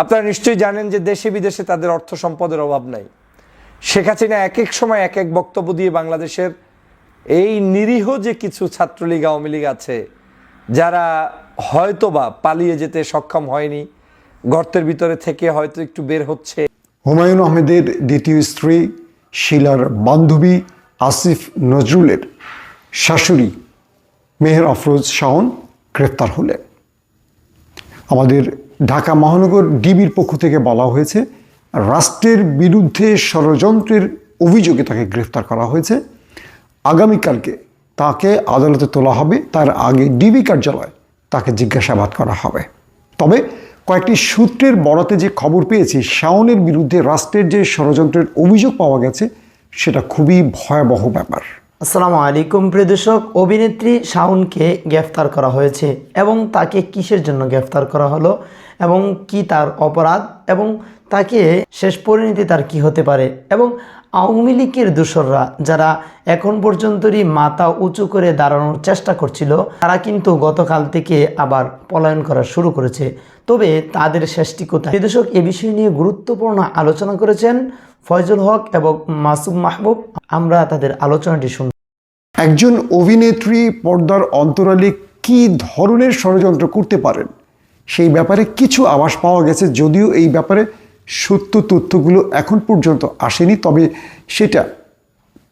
আপনারা নিশ্চয়ই জানেন যে দেশে বিদেশে তাদের অর্থ সম্পদের অভাব নাই। শেখ হাসিনা এক এক সময় এক এক বক্তব্য দিয়ে বাংলাদেশের এই নিরীহ যে কিছু ছাত্রলীগ, আওয়ামী লীগ আছে, যারা হয়তোবা পালিয়ে যেতে সক্ষম হয়নি, গর্তের ভিতরে থেকে হয়তো একটু বের হচ্ছে। হুমায়ুন আহমেদের দ্বিতীয় স্ত্রী, শিলার বান্ধবী আসিফ নজরুলের শাশুড়ি, মেহের আফরোজ শাওন গ্রেপ্তার হলেন। আমাদের ঢাকা মহানগর ডিবির পক্ষ থেকে বলা হয়েছে, রাষ্ট্রের বিরুদ্ধে ষড়যন্ত্রের অভিযোগে তাকে গ্রেফতার করা হয়েছে। আগামীকালকে তাকে আদালতে তোলা হবে, তার আগে ডিবি কার্যালয়ে তাকে জিজ্ঞাসাবাদ করা হবে। তবে কয়েকটি সূত্রের বরাতে যে খবর পেয়েছি, শাওনের বিরুদ্ধে রাষ্ট্রের যে ষড়যন্ত্রের অভিযোগ পাওয়া গেছে, সেটা খুবই ভয়াবহ ব্যাপার। আসসালামু আলাইকুম, প্রিয় দর্শক। অভিনেত্রী শাওনকে গ্রেফতার করা হয়েছে এবং তাকে কিসের জন্য গ্রেফতার করা হলো? এবং কি তার অপরাধ এবং তাকে শেষ পরিণতি তার কি হতে পারে এবং আওয়ামী লীগের দোসররা যারা এখন পর্যন্তই মাথা উঁচু করে দাঁড়ানোর চেষ্টা করছিল, তারা কিন্তু গতকাল থেকে আবার পলায়ন করা শুরু করেছে। তবে তাদের শেষটি কোথায়? দর্শক এ বিষয় নিয়ে গুরুত্বপূর্ণ আলোচনা করেছেন ফয়জুল হক এবং মাসুম মাহবুব। আমরা তাদের আলোচনাটি শুনব। একজন অভিনেত্রী পর্দার অন্তরালে কি ধরনের ষড়যন্ত্র করতে পারেন? সেই ব্যাপারে কিছু আভাস পাওয়া গেছে, যদিও এই ব্যাপারে সত্য তথ্যগুলো এখন পর্যন্ত আসেনি, তবে সেটা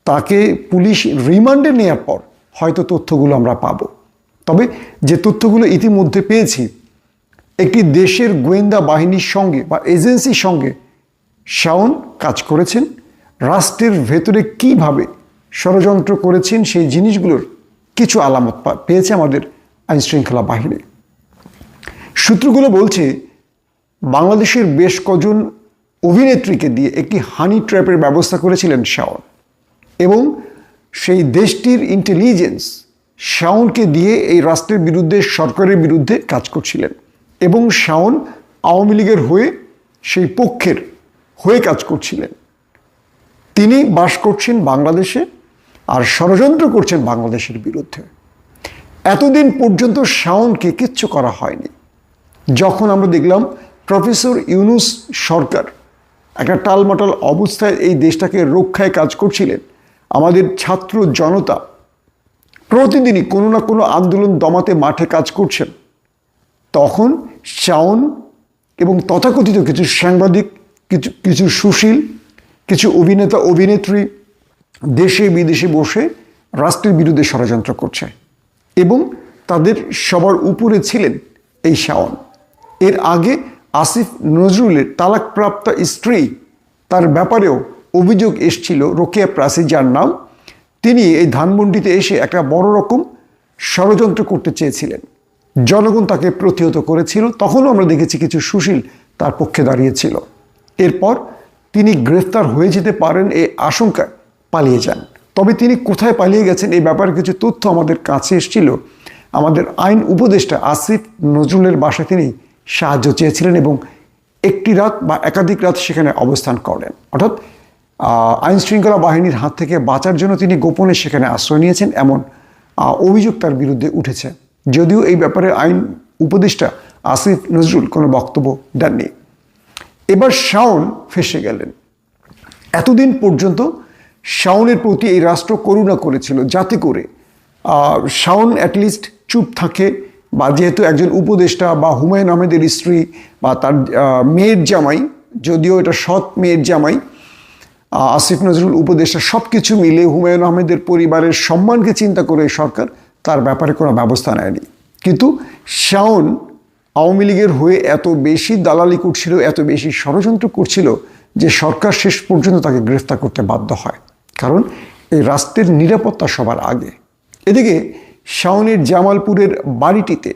তাকে পুলিশ রিমান্ডে নেওয়ার পর হয়তো তথ্যগুলো আমরা পাবো। তবে যে তথ্যগুলো ইতিমধ্যে পেয়েছি, একটি দেশের গোয়েন্দা বাহিনীর সঙ্গে বা এজেন্সির সঙ্গে শাওন কাজ করেছেন, রাষ্ট্রের ভেতরে কীভাবে ষড়যন্ত্র করেছেন সেই জিনিসগুলোর কিছু আলামত পেয়েছে আমাদের আইনশৃঙ্খলা বাহিনী। সূত্রগুলো বলছে, বাংলাদেশের বেশ কজন অভিনেত্রীকে দিয়ে একটি হানি ট্র্যাপের ব্যবস্থা করেছিলেন শাওন। এবং সেই দেশটির ইন্টেলিজেন্স শাওনকে দিয়ে এই রাষ্ট্রের বিরুদ্ধে, সরকারের বিরুদ্ধে কাজ করছিলেন। এবং শাওন আওয়ামী লীগের হয়ে সেই পক্ষের হয়ে কাজ করছিলেন। তিনি বাস করছেন বাংলাদেশে আর ষড়যন্ত্র করছেন বাংলাদেশের বিরুদ্ধে। এতদিন পর্যন্ত শাওনকে কিচ্ছু করা হয়নি। যখন আমরা দেখলাম প্রফেসর ইউনুস সরকার একটা টালমাটাল অবস্থায় এই দেশটাকে রক্ষায় কাজ করছিলেন, আমাদের ছাত্র জনতা প্রতিদিনই কোনো না কোনো আন্দোলন দমাতে মাঠে কাজ করছেন। তখন শাওন এবং তথাকথিত কিছু সাংবাদিক, কিছু কিছু সুশীল, কিছু অভিনেতা, অভিনেত্রী দেশে বিদেশে বসে রাষ্ট্রের বিরুদ্ধে ষড়যন্ত্র করছে এবং তাদের সবার উপরে ছিলেন এই শাওন। এর আগে আসিফ নজরুলের তালাকপ্রাপ্ত স্ত্রী তার ব্যাপারেও অভিযোগ এসছিল রোকেয়া প্রাসি যার নাম। তিনি এই ধানমন্ডিতে এসে একটা বড় রকম ষড়যন্ত্র করতে চেয়েছিলেন। জনগণ তাকে প্রতিহত করেছিল। তখনও আমরা দেখেছি কিছু সুশীল তার পক্ষে দাঁড়িয়েছিল এরপর তিনি গ্রেফতার হয়ে যেতে পারেন এই আশঙ্কায় পালিয়ে যান। তবে তিনি কোথায় পালিয়ে গেছেন এই ব্যাপারে কিছু তথ্য আমাদের কাছে এসেছিল। আমাদের আইন উপদেষ্টা আসিফ নজরুলের বাসায় তিনি সাহায্য চেয়েছিলেন এবং একটি রাত বা একাধিক রাত সেখানে অবস্থান করেন। অর্থাৎ আহ, আইন শৃঙ্খলা বাহিনীর হাত থেকে বাঁচার জন্য তিনি গোপনে সেখানে আশ্রয় নিয়েছেন এমন অভিযোগ তার বিরুদ্ধে উঠেছে। যদিও এই ব্যাপারে আইন উপদেষ্টা আসিফ নজরুল কোনো বক্তব্য দেননি। এবার শাওন ফেসে গেলেন। এতদিন পর্যন্ত শাওনের প্রতি এই রাষ্ট্র করুণা করেছিল। যাতে করে শাওন অ্যাটলিস্ট চুপ থাকে বা যেহেতু একজন উপদেষ্টা বা হুমায়ুন আহমেদের স্ত্রী বা তার মেয়ের জামাই, যদিও এটা সৎ মেয়ের জামাই আসিফ নজরুল উপদেষ্টা সব কিছু মিলে হুমায়ুন আহমেদের পরিবারের সম্মানকে চিন্তা করে সরকার তার ব্যাপারে কোনো ব্যবস্থা নেয়নি। কিন্তু শাওন আওয়ামী লীগের হয়ে এত বেশি দালালি করছিল, এত বেশি ষড়যন্ত্র করছিল যে সরকার শেষ পর্যন্ত তাকে গ্রেফতার করতে বাধ্য হয়। কারণ এই রাষ্ট্রের নিরাপত্তা সবার আগে। এদিকে শাওনের জামালপুরের বাড়িটিতে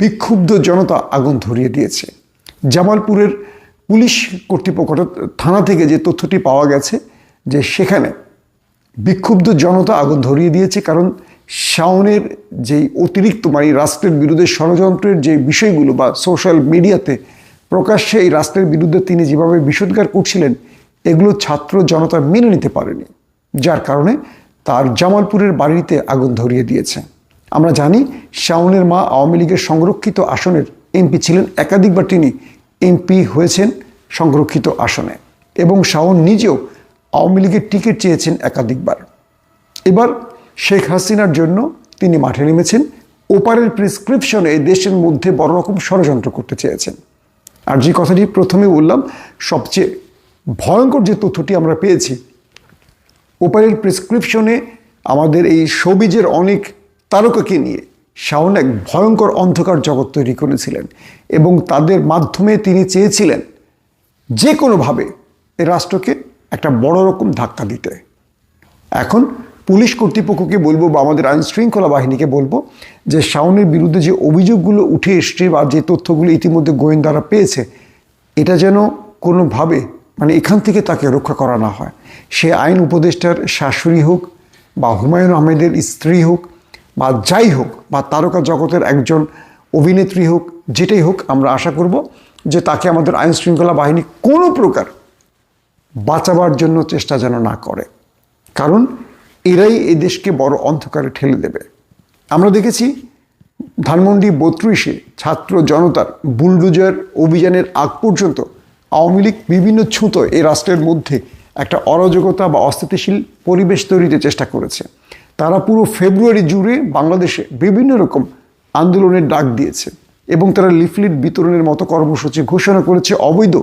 বিক্ষুব্ধ জনতা আগুন ধরিয়ে দিয়েছে। জামালপুরের পুলিশ কর্তৃপক্ষ থানা থেকে যে তথ্যটি পাওয়া গেছে যে সেখানে বিক্ষুব্ধ জনতা আগুন ধরিয়ে দিয়েছে কারণ শাওনের যেই অতিরিক্ত মানে রাষ্ট্রের বিরুদ্ধে ষড়যন্ত্রের যে বিষয়গুলো বা সোশ্যাল মিডিয়াতে প্রকাশ্যে এই রাষ্ট্রের বিরুদ্ধে তিনি যেভাবে বিষোদ্গার করছিলেন, এগুলো ছাত্র জনতা মেনে নিতে পারেনি, যার কারণে তার জামালপুরের বাড়িতে আগুন ধরিয়ে দিয়েছে। আমরা জানি শাওনের মা আওয়ামী লীগের সংরক্ষিত আসনের এমপি ছিলেন। একাধিকবার তিনি এমপি হয়েছেন সংরক্ষিত আসনে। এবং শাওন নিজেও আওয়ামী লীগের টিকিট চেয়েছেন একাধিকবার। এবার শেখ হাসিনার জন্য তিনি মাঠে নেমেছেন। ওপারের প্রেসক্রিপশনে দেশের মধ্যে বড় রকম ষড়যন্ত্র করতে চেয়েছেন। আর যে কথাটি প্রথমে বললাম, সবচেয়ে ভয়ঙ্কর যে তথ্যটি আমরা পেয়েছি, ওপারের প্রেসক্রিপশনে আমাদের এই সবিজের অনেক তারকাকে নিয়ে শাওন এক ভয়ঙ্কর অন্ধকার জগৎ তৈরি করেছিলেন এবং তাদের মাধ্যমে তিনি চেয়েছিলেন যে কোনোভাবে এই রাষ্ট্রকে একটা বড় রকম ধাক্কা দিতে। এখন পুলিশ কর্তৃপক্ষকে বলব বা আমাদের আইন শৃঙ্খলা বাহিনীকে বলব যে শাওনের বিরুদ্ধে যে অভিযোগগুলো উঠে এসছে বা যে তথ্যগুলো ইতিমধ্যে গোয়েন্দারা পেয়েছে, এটা যেন কোনোভাবে মানে এখান থেকে তাকে রক্ষা করা না হয়। সে আইন উপদেষ্টার শাশুড়ি হোক বা হুমায়ুন আহমেদের স্ত্রী হোক বা যাই হোক, বা তারকা জগতের একজন অভিনেত্রী হোক, যেটাই হোক, আমরা আশা করব যে তাকে আমাদের আইন শৃঙ্খলা বাহিনী কোনো প্রকার বাঁচাবার জন্য চেষ্টা যেন না করে। কারণ এরাই এই দেশকে বড় অন্ধকারে ঠেলে দেবে। আমরা দেখেছি ধানমন্ডি বত্রিশে ছাত্র জনতার বুলডুজার অভিযানের আগ পর্যন্ত আওয়ামী লীগ বিভিন্ন ছুতো এই রাষ্ট্রের মধ্যে একটা অরাজকতা বা অস্থিতিশীল পরিবেশ তৈরিতে চেষ্টা করেছে। তারা পুরো ফেব্রুয়ারি জুড়ে বাংলাদেশে বিভিন্ন রকম আন্দোলনের ডাক দিয়েছে এবং তারা লিফলেট বিতরণের মতো কর্মসূচি ঘোষণা করেছে অবৈধ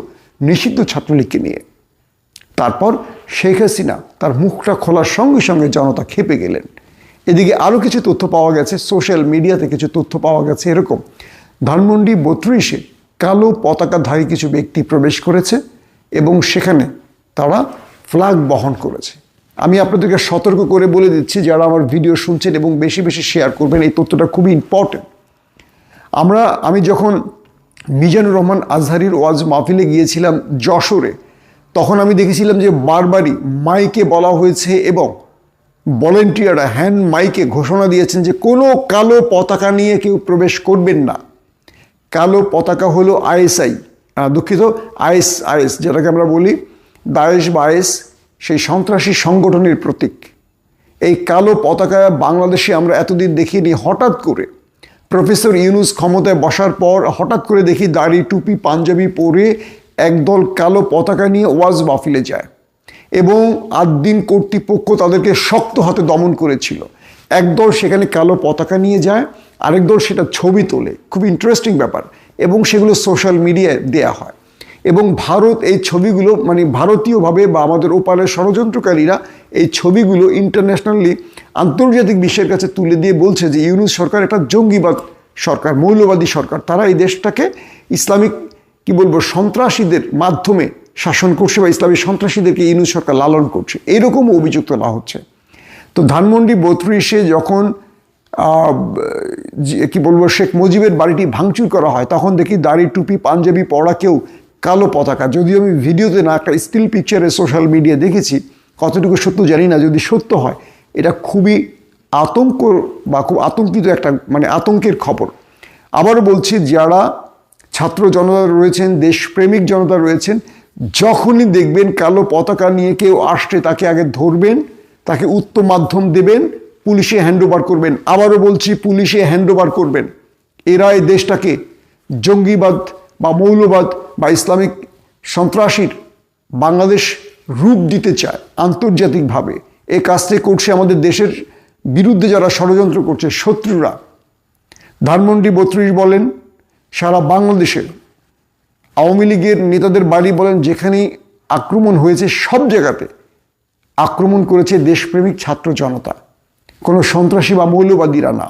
নিষিদ্ধ ছাত্রলীগকে নিয়ে। তারপর শেখ হাসিনা তার মুখটা খোলার সঙ্গে সঙ্গে জনতা খেপে গেলেন। এদিকে আরও কিছু তথ্য পাওয়া গেছে, সোশ্যাল মিডিয়াতে কিছু তথ্য পাওয়া গেছে এরকম। ধানমন্ডি বত্রিশে কালো পতাকাধারী কিছু ব্যক্তি প্রবেশ করেছে এবং সেখানে তারা ফ্ল্যাগ বহন করেছে। আমি আপনাদেরকে সতর্ক করে বলে দিচ্ছি, যারা আমার ভিডিও শুনছেন এবং বেশি বেশি শেয়ার করবেন, এই তথ্যটা খুবই ইম্পর্টেন্ট আমরা, আমি যখন মিজানুর রহমান আজহারির ওয়াজ মাহফিলে গিয়েছিলাম যশোরে, তখন আমি দেখেছিলাম যে বারবারই মাইকে বলা হয়েছে এবং ভলেন্টিয়াররা হ্যান্ড মাইকে ঘোষণা দিয়েছেন যে কোনো কালো পতাকা নিয়ে কেউ প্রবেশ করবেন না। কালো পতাকা হলো আইএসআই। দুঃখিত আইএস আইএস যেটাকে আমরা বলি, দায়েশ বা সেই সন্ত্রাসী সংগঠনের প্রতীক। এই কালো পতাকা বাংলাদেশে আমরা এতদিন দেখিনি। হঠাৎ করে প্রফেসর ইউনুস ক্ষমতায় বসার পর হঠাৎ করে দেখি দাড়ি, টুপি, পাঞ্জাবি পরে একদল কালো পতাকা নিয়ে ওয়াজ মাহফিলে যায় এবং আদ্দিন কর্তৃপক্ষ তাদেরকে শক্ত হাতে দমন করেছিল। একদল সেখানে কালো পতাকা নিয়ে যায়, আরেক দল সেটা ছবি তোলে। খুব ইন্টারেস্টিং ব্যাপার এবং সেগুলো সোশ্যাল মিডিয়ায় দেয়া হয়। এবং ভারত এই ছবিগুলো মানে ভারতীয়ভাবে বা আমাদের ওপারের ষড়যন্ত্রকারীরা এই ছবিগুলো ইন্টারন্যাশনালি আন্তর্জাতিক বিশ্বের কাছে তুলে দিয়ে বলছে যে, ইউনুস সরকার একটা জঙ্গিবাদ সরকার, মৌলবাদী সরকার। তারা এই দেশটাকে ইসলামিক, কি বলব, সন্ত্রাসীদের মাধ্যমে শাসন করছে বা ইসলামী সন্ত্রাসীদেরকে ইউনুস সরকার লালন করছে। এরকম অভিযোগ তোলা হচ্ছে। তো ধানমন্ডি বত্রিশে যখন কি বলব, শেখ মুজিবের বাড়িটি ভাঙচুর করা হয়, তখন দেখি দাড়ি, টুপি, পাঞ্জাবি পরা কেউ কালো পতাকা। যদিও আমি ভিডিওতে না একটা স্টিল পিকচারে সোশ্যাল মিডিয়া দেখেছি, কতটুকু সত্য জানি না, যদি সত্য হয়, এটা খুবই আতঙ্ক বা খুব আতঙ্কিত একটা মানে আতঙ্কের খবর। আবারও বলছি, যারা ছাত্র জনতা রয়েছেন, দেশপ্রেমিক জনতা রয়েছেন, যখনই দেখবেন কালো পতাকা নিয়ে কেউ আসছে, তাকে আগে ধরবেন, তাকে উত্তম মাধ্যম দেবেন, পুলিশে হ্যান্ডওভার করবেন। আবারও বলছি, পুলিশে হ্যান্ডওভার করবেন। এরা এই দেশটাকে জঙ্গিবাদ বা মৌলবাদ বা ইসলামিক সন্ত্রাসীর বাংলাদেশ রূপ দিতে চায় আন্তর্জাতিকভাবে। এই কাজটি করছে আমাদের দেশের বিরুদ্ধে যারা ষড়যন্ত্র করছে শত্রুরা। ধানমন্ডি বত্রিশ বলেন, সারা বাংলাদেশের আওয়ামী লীগের নেতাদের বাড়ি বলেন, যেখানেই আক্রমণ হয়েছে সব জায়গাতে আক্রমণ করেছে দেশপ্রেমিক ছাত্র জনতা। কোনো সন্ত্রাসী বা মৌলবাদীরা না।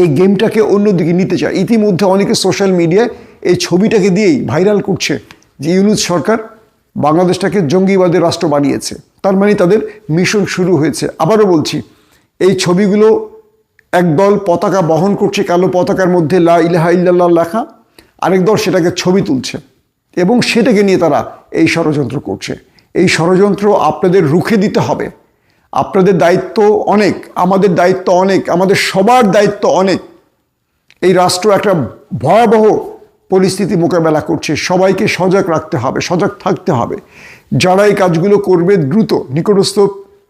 এই গেমটাকে অন্যদিকে নিতে চায়। ইতিমধ্যে অনেকে সোশ্যাল মিডিয়ায় এই ছবিটাকে দিয়েই ভাইরাল করছে যে ইউনুস সরকার বাংলাদেশটাকে জঙ্গিবাদের রাষ্ট্র বানিয়েছে। তার মানে তাদের মিশন শুরু হয়েছে। আবারও বলছি, এই ছবিগুলো একদল পতাকা বহন করছে কালো পতাকার মধ্যে লা ইলাহা ইল্লাল্লাহ লেখা, আরেক দল সেটাকে ছবি তুলছে এবং সেটাকে নিয়ে তারা এই ষড়যন্ত্র করছে। এই ষড়যন্ত্র আপনাদের রুখে দিতে হবে। আপনাদের দায়িত্ব অনেক, আমাদের দায়িত্ব অনেক, আমাদের সবার দায়িত্ব অনেক। এই রাষ্ট্র একটা ভয়াবহ পরিস্থিতি মোকাবেলা করছে, সবাইকে সজাগ রাখতে হবে, সজাগ থাকতে হবে। যারা এই কাজগুলো করবে দ্রুত নিকটস্থ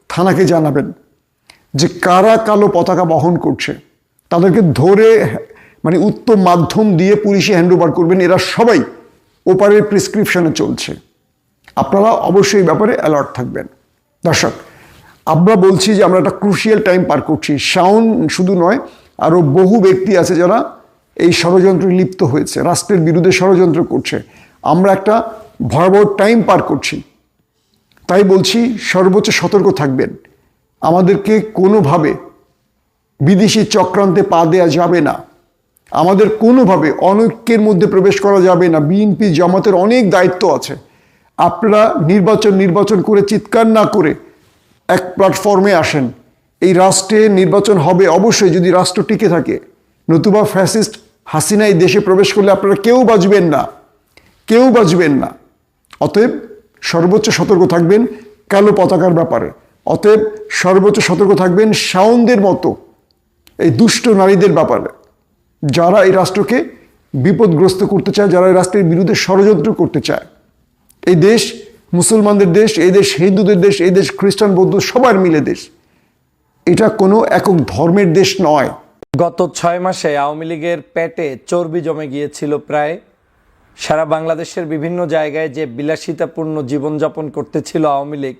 থানাকে জানাবেন যে কারা কালো পতাকা বহন করছে। তাদেরকে ধরে মানে উত্তম মাধ্যম দিয়ে পুলিশে হ্যান্ড ওভার করবেন, এরা সবাই ওপারের প্রেসক্রিপশনে চলছে। আপনারা অবশ্যই ব্যাপারে অ্যালার্ট থাকবেন। দর্শক আমরা বলছি যে আমরা একটা ক্রুশিয়াল টাইম পার করছি। শাওন শুধু নয় আরও বহু ব্যক্তি আছে যারা এই ষড়যন্ত্রে লিপ্ত হয়েছে, রাষ্ট্রের বিরুদ্ধে ষড়যন্ত্র করছে। আমরা একটা ভয়াবহ টাইম পার করছি। তাই বলছি, সর্বোচ্চ সতর্ক থাকবেন। আমাদেরকে কোনোভাবে বিদেশি চক্রান্তে পা দেওয়া যাবে না। আমাদের কোনোভাবে অনৈক্যের মধ্যে প্রবেশ করা যাবে না। বিএনপি জামাতের অনেক দায়িত্ব আছে। আপনারা নির্বাচন নির্বাচন করে চিৎকার না করে এক প্ল্যাটফর্মে আসেন। এই রাষ্ট্রে নির্বাচন হবে অবশ্যই যদি রাষ্ট্র টিকে থাকে। নতুবা ফ্যাসিস্ট হাসিনা এই দেশে প্রবেশ করলে আপনারা কেউ বাঁচবেন না। কেউ বাঁচবেন না। অতএব সর্বোচ্চ সতর্ক থাকবেন কালো পতাকার ব্যাপারে। অতএব সর্বোচ্চ সতর্ক থাকবেন শাওনদের মতো এই দুষ্ট নারীদের ব্যাপারে। যারা এই রাষ্ট্রকে বিপদগ্রস্ত করতে চায়, যারা এই রাষ্ট্রের বিরুদ্ধে ষড়যন্ত্র করতে চায়। এই দেশ মুসলমানদের দেশ, এই দেশ হিন্দুদের দেশ, এই দেশ খ্রিস্টান, বৌদ্ধ, সবার মিলে দেশ। এটা কোনো একক ধর্মের দেশ নয়। গত ছয় মাসে আওয়ামী লীগের পেটে চর্বি জমে গিয়েছিল প্রায় সারা বাংলাদেশের বিভিন্ন জায়গায় যে বিলাসিতাপূর্ণ জীবনযাপন করতেছিল আওয়ামী লীগ,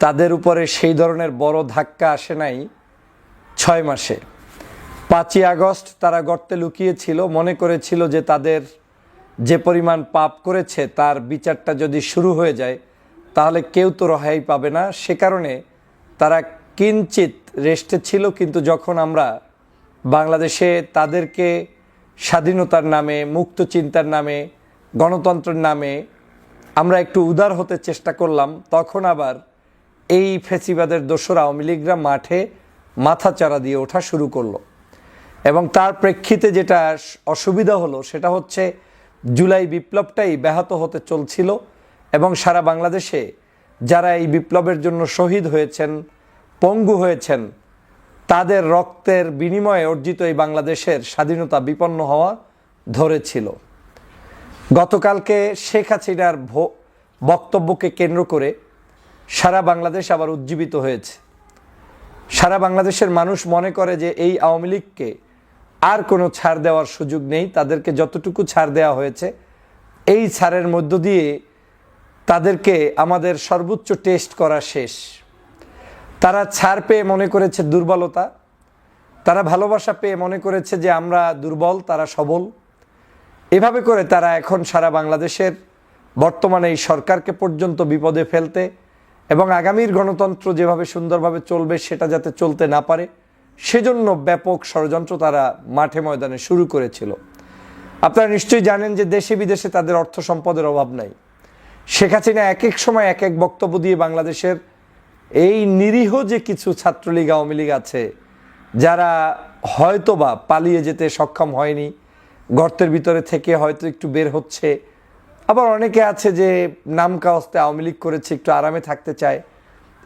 তাদের উপরে সেই ধরনের বড় ধাক্কা আসে নাই ছয় মাসে। পাঁচই আগস্ট তারা গর্তে লুকিয়েছিল, মনে করেছিল যে তাদের যে পরিমাণ পাপ করেছে, তার বিচারটা যদি শুরু হয়ে যায়, তাহলে কেউ তো রহাই পাবে না। সে কারণে তারা কিঞ্চিত রেস্টে ছিল, কিন্তু যখন আমরা বাংলাদেশে তাদেরকে স্বাধীনতার নামে, মুক্ত চিন্তার নামে, গণতন্ত্রের নামে আমরা একটু উদার হতে চেষ্টা করলাম, তখন আবার এই ফেসিবাদের দোসরা আওয়ামী লীগরা মাঠে মাথা চারা দিয়ে ওঠা শুরু করল। এবং তার প্রেক্ষিতে যেটা অসুবিধা হলো, সেটা হচ্ছে জুলাই বিপ্লবটাই ব্যাহত হতে চলছিল এবং সারা বাংলাদেশে যারা এই বিপ্লবের জন্য শহীদ হয়েছেন, পঙ্গু হয়েছেন, তাদের রক্তের বিনিময়ে অর্জিত এই বাংলাদেশের স্বাধীনতা বিপন্ন হওয়া ধরেছিল। গতকালকে শেখ হাসিনার বক্তব্যকে কেন্দ্র করে সারা বাংলাদেশ আবার উজ্জীবিত হয়েছে। সারা বাংলাদেশের মানুষ মনে করে যে এই আওয়ামী লীগকে আর কোনো ছাড় দেওয়ার সুযোগ নেই। তাদেরকে যতটুকু ছাড় দেওয়া হয়েছে, এই ছাড়ের মধ্য দিয়ে তাদেরকে আমাদের সর্বোচ্চ টেস্ট করা শেষ। তারা ছাড় পেয়ে মনে করেছে দুর্বলতা। তারা ভালোবাসা পেয়ে মনে করেছে যে আমরা দুর্বল, তারা সবল। এভাবে করে তারা এখন সারা বাংলাদেশের বর্তমানে এই সরকারকে পর্যন্ত বিপদে ফেলতে এবং আগামীর গণতন্ত্র যেভাবে সুন্দরভাবে চলবে, সেটা যাতে চলতে না পারে সেজন্য ব্যাপক ষড়যন্ত্র তারা মাঠে ময়দানে শুরু করেছিল। আপনারা নিশ্চয়ই জানেন যে দেশে বিদেশে তাদের অর্থ সম্পদের অভাব নাই। শেখ হাসিনা এক এক সময় এক এক বক্তব্য দিয়ে বাংলাদেশের এই নিরীহ যে কিছু ছাত্রলীগ, আওয়ামী লীগ আছে, যারা হয়তোবা পালিয়ে যেতে সক্ষম হয়নি, গর্তের ভিতরে থেকে হয়তো একটু বের হচ্ছে, আবার অনেকে আছে যে নাম কাওয়াস্তে আওয়ামী লীগ করেছে, একটু আরামে থাকতে চায়,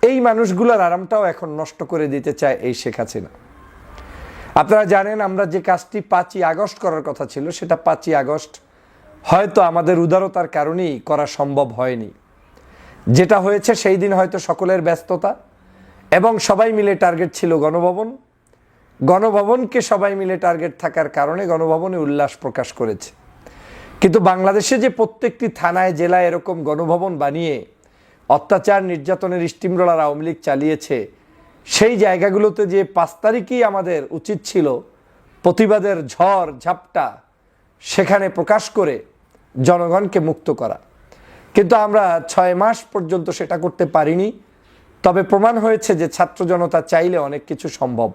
এই মানুষগুলোর আরামটাও এখন নষ্ট করে দিতে চায় এই শেখ হাসিনা। আপনারা জানেন, আমরা যে কাজটি পাঁচই আগস্ট করার কথা ছিল, সেটা পাঁচই আগস্ট হয়তো আমাদের উদারতার কারণেই করা সম্ভব হয়নি। যেটা হয়েছে, সেই দিন হয়তো সকলের ব্যস্ততা এবং সবাই মিলে টার্গেট ছিল গণভবন। গণভবনকে সবাই মিলে টার্গেট থাকার কারণে গণভবনে উল্লাস প্রকাশ করেছে। কিন্তু বাংলাদেশে যে প্রত্যেকটি থানায়, জেলায় এরকম গণভবন বানিয়ে অত্যাচার, নির্যাতনের স্টিমরোলার আওয়ামী লীগ চালিয়েছে সেই জায়গাগুলোতে যে পাঁচ তারিখই আমাদের উচিত ছিল, প্রতিবাদের ঝড়, ঝাপটা, সেখানে প্রকাশ করে জনগণকে মুক্ত করা। কিন্তু আমরা ছয় মাস পর্যন্ত সেটা করতে পারিনি। তবে প্রমাণ হয়েছে যে ছাত্র জনতা চাইলে অনেক কিছু সম্ভব।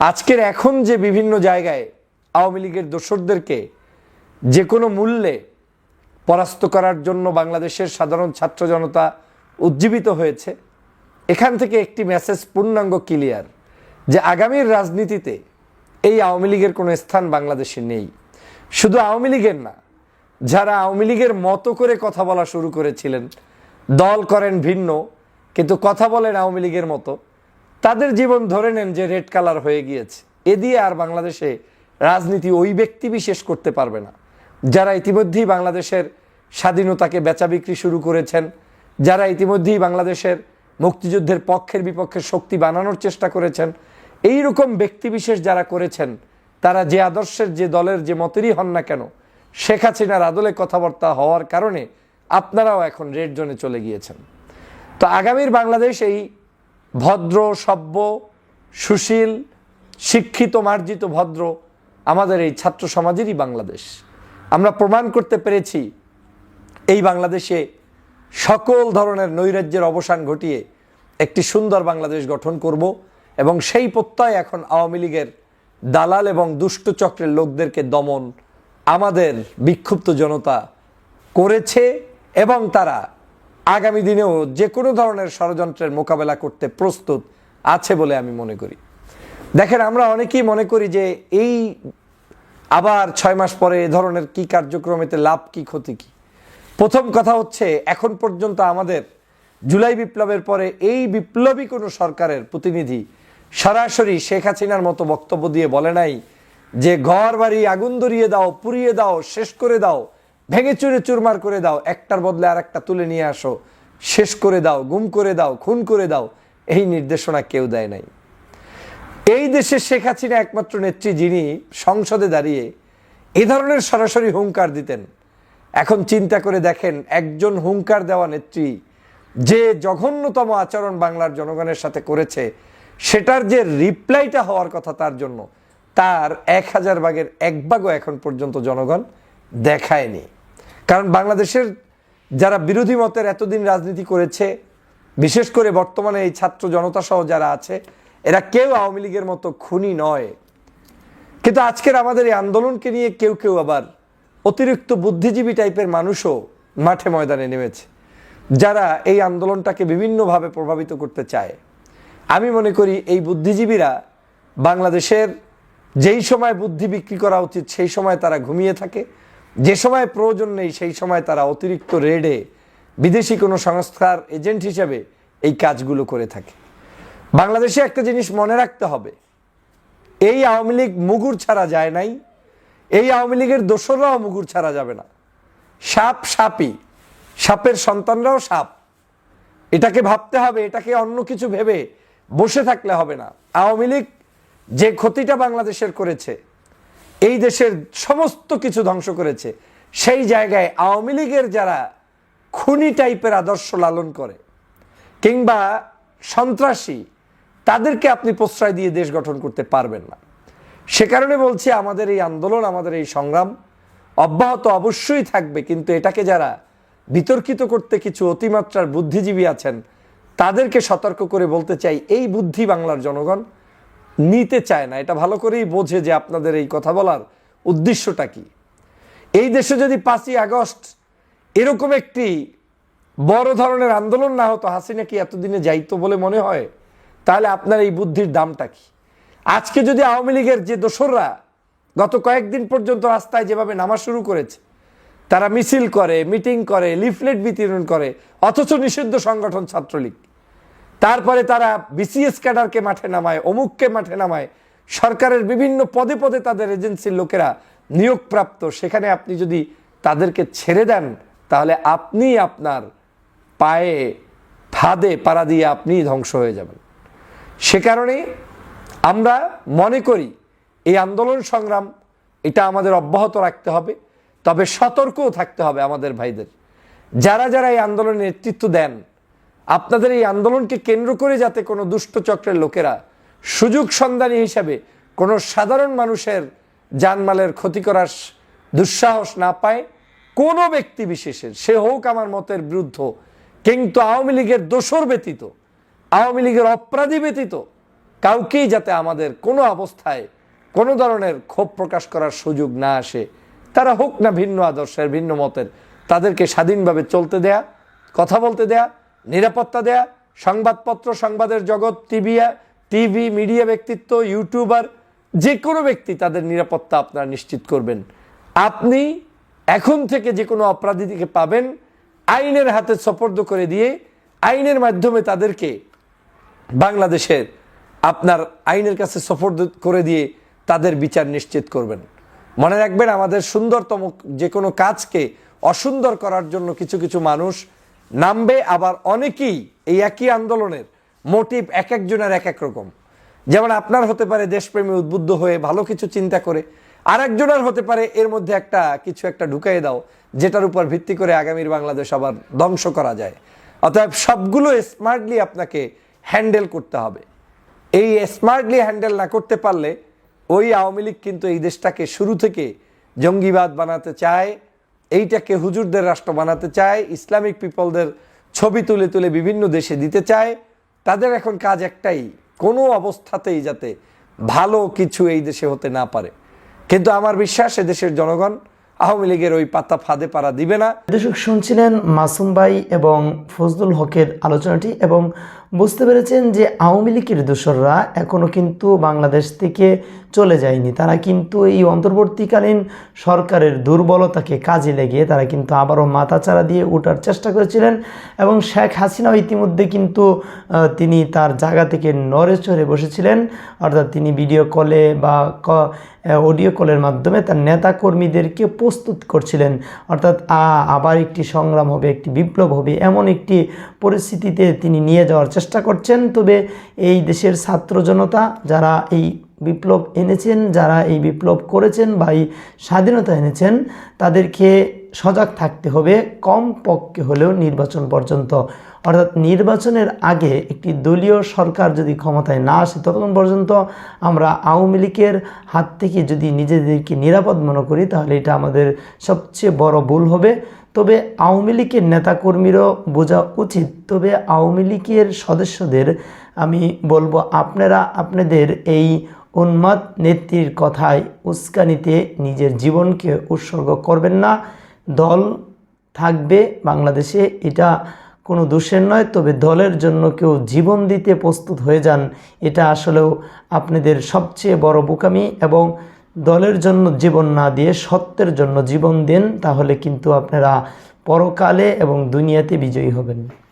আজকের এখন যে বিভিন্ন জায়গায় আওয়ামী লীগের দোসরদেরকে যে কোনো মূল্যে পরাস্ত করার জন্য বাংলাদেশের সাধারণ ছাত্র জনতা উজ্জীবিত হয়েছে এখান থেকে একটি মেসেজ পূর্ণাঙ্গ ক্লিয়ার যে আগামীর রাজনীতিতে এই আওয়ামী লীগের কোনো স্থান বাংলাদেশে নেই। শুধু আওয়ামী লীগের না, যারা আওয়ামী লীগের মতো করে কথা বলা শুরু করেছিলেন, দল করেন ভিন্ন, কিন্তু কথা বলেন আওয়ামী লীগের মতো, তাদের জীবন ধরে নেন যে রেড কালার হয়ে গিয়েছে। এ দিয়ে আর বাংলাদেশে রাজনীতি ওই ব্যক্তি বিশেষ করতে পারবে না। যারা ইতিমধ্যেই বাংলাদেশের স্বাধীনতাকে বেচা বিক্রি শুরু করেছেন, যারা ইতিমধ্যেই বাংলাদেশের মুক্তিযুদ্ধের পক্ষের বিপক্ষের শক্তি বানানোর চেষ্টা করেছেন। এই রকম ব্যক্তিবিশেষ যারা করেছেন, তারা যে আদর্শের, যে দলের, যে মতেরই হন না কেন, শেখ হাসিনার আদলে কথাবার্তা হওয়ার কারণে আপনারাও এখন রেড জোনে চলে গিয়েছেন। তো আগামীর বাংলাদেশ এই ভদ্র, সভ্য, সুশীল, শিক্ষিত, মার্জিত, ভদ্র আমাদের এই ছাত্র সমাজেরই বাংলাদেশ। আমরা প্রমাণ করতে পেরেছি এই বাংলাদেশে সকল ধরনের নৈরাজ্যের অবসান ঘটিয়ে একটি সুন্দর বাংলাদেশ গঠন করব এবং সেই প্রত্যয় এখন আওয়ামী লীগের দালাল এবং দুষ্ট চক্রের লোকদেরকে দমন আমাদের বিক্ষুব্ধ জনতা করেছে এবং তারা আগামী দিনেও যে কোনো ধরনের ষড়যন্ত্রের মোকাবেলা করতে প্রস্তুত আছে বলে আমি মনে করি। দেখেন, আমরা অনেকেই মনে করি যে এই আবার ছয় মাস পরে এ ধরনের কি কার্যক্রমেতে লাভ, কি ক্ষতি, কি? প্রথম কথা হচ্ছে, এখন পর্যন্ত আমাদের জুলাই বিপ্লবের পরে এই বিপ্লবী কোনো সরকারের প্রতিনিধি সরাসরি শেখ হাসিনার মতো বক্তব্য দিয়ে বলে নাই যে, ঘর, বাড়ি, আগুন ধরিয়ে দাও, পুড়িয়ে দাও, শেষ করে দাও, ভেঙে চুরে চুরমার করে দাও, একটার বদলে আর একটা তুলে নিয়ে আসো, শেষ করে দাও, গুম করে দাও, খুন করে দাও। এই নির্দেশনা কেউ দেয় নাই। এই দেশে শেখ হাসিনা একমাত্র নেত্রী যিনি সংসদে দাঁড়িয়ে এ ধরনের সরাসরি হুঙ্কার দিতেন। এখন চিন্তা করে দেখেন, একজন হুঙ্কার দেওয়া নেত্রী যে জঘন্যতম আচরণ বাংলার জনগণের সাথে করেছে, সেটার যে রিপ্লাইটা হওয়ার কথা তার জন্য, তার এক হাজার ভাগের এক ভাগও এখন পর্যন্ত জনগণ দেখায়নি। কারণ বাংলাদেশের যারা বিরোধী মতের এতদিন রাজনীতি করেছে, বিশেষ করে বর্তমানে এই ছাত্র জনতা সহ যারা আছে, এরা কেউ আওয়ামী লীগের মতো খুনি নয়। কিন্তু আজকের আমাদের এই আন্দোলনকে নিয়ে কেউ কেউ আবার অতিরিক্ত বুদ্ধিজীবী টাইপের মানুষও মাঠে ময়দানে নেমেছে, যারা এই আন্দোলনটাকে বিভিন্নভাবে প্রভাবিত করতে চায়। আমি মনে করি এই বুদ্ধিজীবীরা বাংলাদেশের যেই সময় বুদ্ধি বিক্রি করা উচিত, সেই সময় তারা ঘুমিয়ে থাকে। যে সময় প্রয়োজন নেই, সেই সময় তারা অতিরিক্ত রেডে বিদেশি কোনো সংস্থার এজেন্ট হিসেবে এই কাজগুলো করে থাকে। বাংলাদেশে একটা জিনিস মনে রাখতে হবে, এই আওয়ামী লীগ মুগুর ছাড়া যায় নাই। এই আওয়ামী লীগের দোসররাও মুগুর ছাড়া যাবে না। সাপ সাপই। সাপের সন্তানরাও সাপ। এটাকে ভাবতে হবে, এটাকে অন্য কিছু ভেবে বসে থাকলে হবে না। আওয়ামী লীগ যে ক্ষতিটা বাংলাদেশের করেছে, এই দেশের সমস্ত কিছু ধ্বংস করেছে, সেই জায়গায় আওয়ামী লীগের যারা খুনি টাইপের আদর্শ লালন করে কিংবা সন্ত্রাসী, তাদেরকে আপনি প্রশ্রয় দিয়ে দেশ গঠন করতে পারবেন না। সে কারণে বলছি আমাদের এই আন্দোলন, আমাদের এই সংগ্রাম অব্যাহত অবশ্যই থাকবে, কিন্তু এটাকে যারা বিতর্কিত করতে কিছু অতিমাত্রার বুদ্ধিজীবী আছেন, তাদেরকে সতর্ক করে বলতে চাই, এই বুদ্ধি বাংলার জনগণ নিতে চায় না। এটা ভালো করেই বোঝে যে আপনাদের এই কথা বলার উদ্দেশ্যটা কি। এই দেশে যদি পাঁচই আগস্ট এরকম একটি বড় ধরনের আন্দোলন না হতো, হাসিনা কি এতদিনে যাইতো বলে মনে হয়? তাহলে আপনার এই বুদ্ধির দামটা কি? আজকে যদি আওয়ামী লীগের যে দোসররা গত কয়েকদিন পর্যন্ত রাস্তায় যেভাবে নামা শুরু করেছে, তারা মিছিল করে, মিটিং করে, লিফলেট বিতরণ করে, অথচ নিষিদ্ধ সংগঠন ছাত্রলীগ। তারপরে তারা বিসিএস ক্যাডারকে মাঠে নামায়, অমুককে মাঠে নামায়, সরকারের বিভিন্ন পদে পদে তাদের এজেন্সির লোকেরা নিয়োগপ্রাপ্ত। সেখানে আপনি যদি তাদেরকে ছেড়ে দেন, তাহলে আপনি আপনার পায়ে ফাঁদে, পাড়া দিয়ে আপনিই ধ্বংস হয়ে যাবেন। সে কারণে আমরা মনে করি এই আন্দোলন সংগ্রাম, এটা আমাদের অব্যাহত রাখতে হবে, তবে সতর্কও থাকতে হবে আমাদের ভাইদের। যারা যারা এই আন্দোলনে নেতৃত্ব দেন, আপনাদের এই আন্দোলনকে কেন্দ্র করে যাতে কোনো দুষ্ট চক্রের লোকেরা সুযোগ সন্ধানী হিসাবে কোনো সাধারণ মানুষের জানমালের ক্ষতি করার দুঃসাহস না পায়, কোনো ব্যক্তি বিশেষের, সে হোক আমার মতের বিরুদ্ধ, কিন্তু আওয়ামী লীগের দোসর ব্যতীত, আওয়ামী লীগের অপরাধী ব্যতীত কাউকেই যাতে আমাদের কোনো অবস্থায় কোনো ধরনের ক্ষোভ প্রকাশ করার সুযোগ না আসে, তারা হোক না ভিন্ন আদর্শের, ভিন্ন মতের, তাদেরকে স্বাধীনভাবে চলতে দেয়া, কথা বলতে দেয়া, নিরাপত্তা দেয়া, সংবাদপত্র, সংবাদের জগৎ, টিভি টিভি, মিডিয়া ব্যক্তিত্ব, ইউটিউবার, যে কোনো ব্যক্তি তাদের নিরাপত্তা আপনারা নিশ্চিত করবেন। আপনি এখন থেকে যে কোনো অপরাধীকে পাবেন, আইনের হাতে সপর্দ করে দিয়ে, আইনের মাধ্যমে তাদেরকে বাংলাদেশের আপনার আইনের কাছে সফর করে দিয়ে তাদের বিচার নিশ্চিত করবেন। মনে রাখবেন আমাদের সুন্দরতম যে কোনো কাজকে অসুন্দর করার জন্য কিছু কিছু মানুষ নামবে, আবার অনেকেই এই একই আন্দোলনের মোটিভ এক একজনের এক এক রকম। যেমন আপনার হতে পারে দেশপ্রেমী উদ্বুদ্ধ হয়ে ভালো কিছু চিন্তা করে, আরেকজনের হতে পারে এর মধ্যে একটা কিছু একটা ঢুকাই দাও, যেটার উপর ভিত্তি করে আগামীর বাংলাদেশ আবার ধ্বংস করা যায়। অতএব সবগুলো স্মার্টলি আপনাকে হ্যান্ডেল করতে হবে। এই স্মার্টলি হ্যান্ডেল না করতে পারলে ওই আওয়ামী লীগ কিন্তু এই দেশটাকে শুরু থেকে জঙ্গিবাদ বানাতে চায়, এইটাকে হুজুরদের রাষ্ট্র বানাতে চায়, ইসলামিক পিপলদের ছবি তুলে তুলে বিভিন্ন দেশে দিতে চায়। তাদের এখন কাজ একটাই, কোনো অবস্থাতেই যাতে ভালো কিছু এই দেশে হতে না পারে। কিন্তু আমার বিশ্বাস দেশের জনগণ আওয়ামী লীগের ওই পাতা ফাঁদে পাড়া দিবে না। দর্শক, শুনছিলেন মাসুম ভাই এবং ফজলুল হকের আলোচনাটি এবং বুঝতে পেরেছেন যে আওয়ামী লীগের দোসররা এখনও কিন্তু বাংলাদেশ থেকে চলে যায়নি। তারা কিন্তু এই অন্তর্বর্তীকালীন সরকারের দুর্বলতাকে কাজে লেগে তারা কিন্তু আবারও মাথাচাড়া দিয়ে ওঠার চেষ্টা করেছিলেন এবং শেখ হাসিনাও ইতিমধ্যে কিন্তু তিনি তার জায়গা থেকে নড়ে চড়ে বসেছিলেন। অর্থাৎ তিনি ভিডিও কলে বা অডিও কলের মাধ্যমে তার নেতাকর্মীদেরকে প্রস্তুত করছিলেন। অর্থাৎ আবার একটি সংগ্রাম হবে, একটি বিপ্লব হবে, এমন একটি পরিস্থিতিতে তিনি নিয়ে যাওয়ার চেষ্টা করছেন, তবে এই দেশের ছাত্র জনতা যারা এই বিপ্লব এনেছেন, যারা এই বিপ্লব করেছেন বা এই স্বাধীনতা এনেছেন, তাদেরকে সজাগ থাকতে হবে কম পক্ষে হলেও নির্বাচন পর্যন্ত। অর্থাৎ নির্বাচনের আগে একটি দলীয় সরকার যদি ক্ষমতায় না আসে, ততক্ষণ পর্যন্ত আমরা আওয়ামী লীগের হাত থেকে যদি নিজেদেরকে নিরাপদ মনে করি, তাহলে এটা আমাদের সবচেয়ে বড় ভুল হবে। তবে আওয়ামী লীগের নেতাকর্মীরও বোঝা উচিত। তবে আওয়ামী লীগের সদস্যদের, আমি বলব আপনারা আপনাদের এই উন্মাদ নেত্রীর কথায় উস্কানিতে নিজের জীবনকে উৎসর্গ করবেন না। দল থাকবে, বাংলাদেশে এটা কোনো দোষের নয়, তবে দলের জন্য কেউ জীবন দিতে প্রস্তুত হয়ে যান, এটা আসলেও আপনাদের সবচেয়ে বড় বোকামি এবং দলের জন্য জীবন না দিয়ে সত্যের জন্য জীবন দেন, তাহলে কিন্তু আপনারা পরকালে এবং দুনিয়াতে বিজয়ী হবেন।